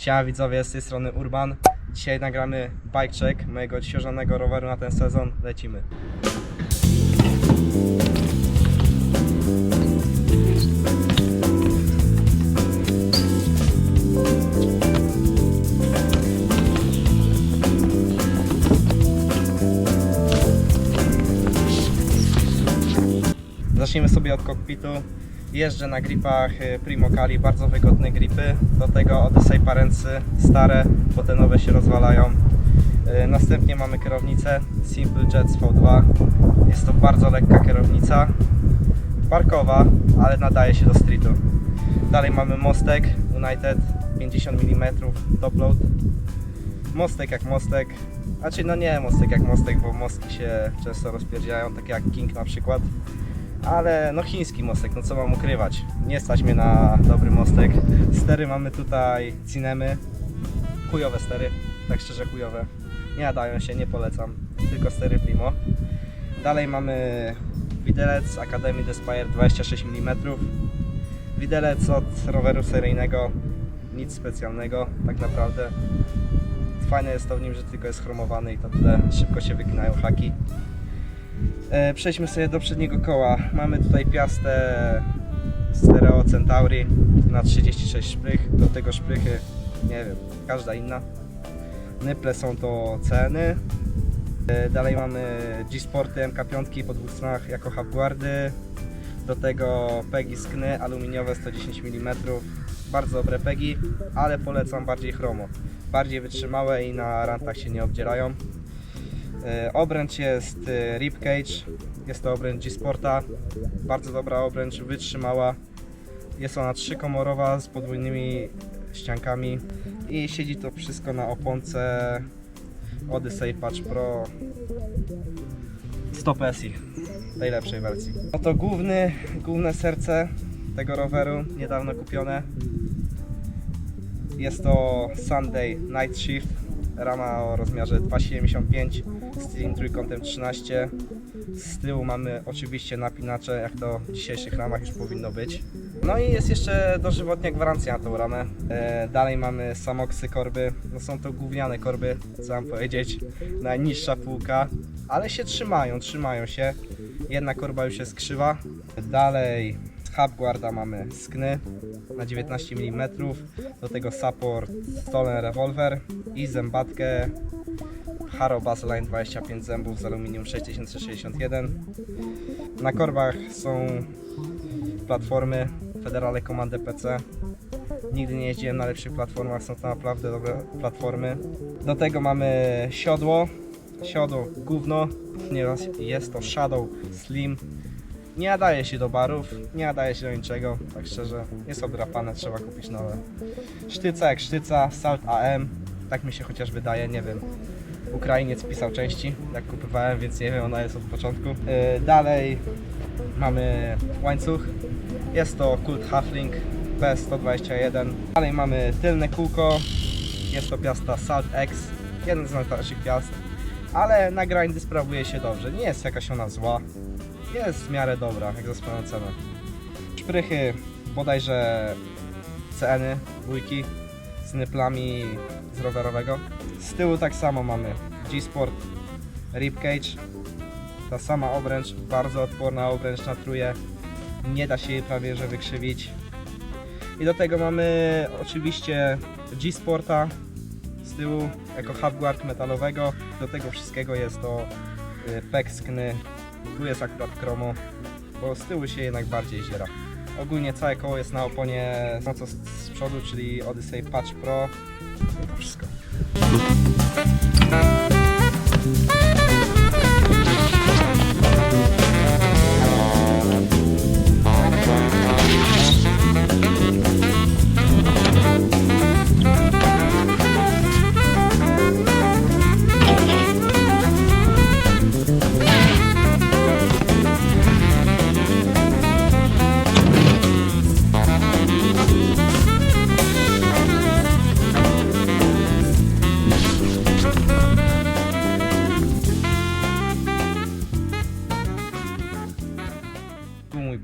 Siema widzowie, z tej strony Urban. Dzisiaj nagramy bike check mojego odświeżonego roweru na ten sezon. Lecimy. Zacznijmy sobie od kokpitu. Jeżdżę na gripach y, Primo Kali, bardzo wygodne gripy. Do tego Odyssey Parency, stare, bo te nowe się rozwalają. Y, Następnie mamy kierownicę Simple Jets V2. Jest to bardzo lekka kierownica, parkowa, ale nadaje się do streetu. Dalej mamy mostek United 50 mm top load. Mostek jak mostek, znaczy no nie mostek jak mostek, bo mostki się często rozpierdzielają, tak jak King na przykład. Ale no chiński mostek, no co mam ukrywać. Nie stać mnie na dobry mostek. Stery mamy tutaj Cinemy. Chujowe stery, tak szczerze chujowe. Nie nadają się, nie polecam. Tylko stery Primo. Dalej mamy widelec Academy Despire 26 mm. Widelec od roweru seryjnego. Nic specjalnego, tak naprawdę. Fajne jest to w nim, że tylko jest chromowany i to tyle. Szybko się wyginają haki. E, Przejdźmy sobie do przedniego koła. Mamy tutaj piastę Stereo Centauri na 36 szprych. Do tego szprychy, nie wiem, każda inna. Nyple są to ceny. E, Dalej mamy G-Sporty MK5 po dwóch stronach jako hubguardy. Do tego pegi skny aluminiowe 110 mm. Bardzo dobre pegi, ale polecam bardziej chromo. Bardziej wytrzymałe i na rantach się nie obdzierają. E, Obręcz jest e, Rip Cage. Jest to obręcz G-Sporta. Bardzo dobra obręcz, wytrzymała. Jest ona trzykomorowa z podwójnymi ściankami i siedzi to wszystko na oponce Odyssey Patch Pro 100 PSI najlepszej wersji. No to główny, główne serce tego roweru, niedawno kupione. Jest to Sunday Night Shift, rama o rozmiarze 2,75 z trójkątem 13. Z tyłu mamy oczywiście napinacze, jak to w dzisiejszych ramach już powinno być. No i jest jeszcze dożywotnia gwarancja na tą ramę. E, dalej mamy samoksy korby. No są to gówniane korby, co mam powiedzieć. Najniższa półka, ale się trzymają, trzymają się. Jedna korba już jest krzywa. Dalej Hubguarda mamy skny na 19 mm. Do tego support Stolen Revolver i zębatkę Haro Baseline 25 zębów z aluminium 6061. Na korbach są platformy Federale Command PC. Nigdy nie jeździłem na lepszych platformach, są to naprawdę dobre platformy. Do tego mamy siodło. Siodło gówno, ponieważ jest to Shadow Slim. Nie nadaje się do barów, nie nadaje się do niczego, tak szczerze. Jest odrapane, trzeba kupić nowe. Sztyca jak sztyca, Salt AM, tak mi się chociaż wydaje, nie wiem. Ukrainiec pisał części, jak kupowałem, więc nie wiem, ona jest od początku. Yy, dalej mamy łańcuch. Jest to Kult Halfling P121. Dalej mamy tylne kółko. Jest to piasta Salt X, jeden z najstarszych piast. Ale na grindy sprawuje się dobrze. Nie jest jakaś ona zła. Jest w miarę dobra, jak za swoją cenę. Szprychy bodajże CN, dwójki z nyplami z rowerowego. Z tyłu tak samo mamy G-Sport Rip Cage. Ta sama obręcz, bardzo odporna obręcz na truje. Nie da się jej prawie że wykrzywić. I do tego mamy oczywiście G-Sporta z tyłu jako hubguard metalowego. Do tego wszystkiego jest to y, pek skny. Tu jest akurat chromo, bo z tyłu się jednak bardziej ziera. Ogólnie całe koło jest na oponie no co z przodu, czyli Odyssey Patch Pro. To wszystko.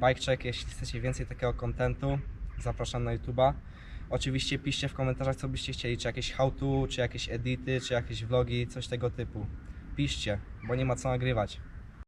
Tu mój bike check. Jeśli chcecie więcej takiego kontentu, zapraszam na YouTube'a. Oczywiście piszcie w komentarzach, co byście chcieli, czy jakieś how to, czy jakieś edity, czy jakieś vlogi, coś tego typu. Piszcie, bo nie ma co nagrywać.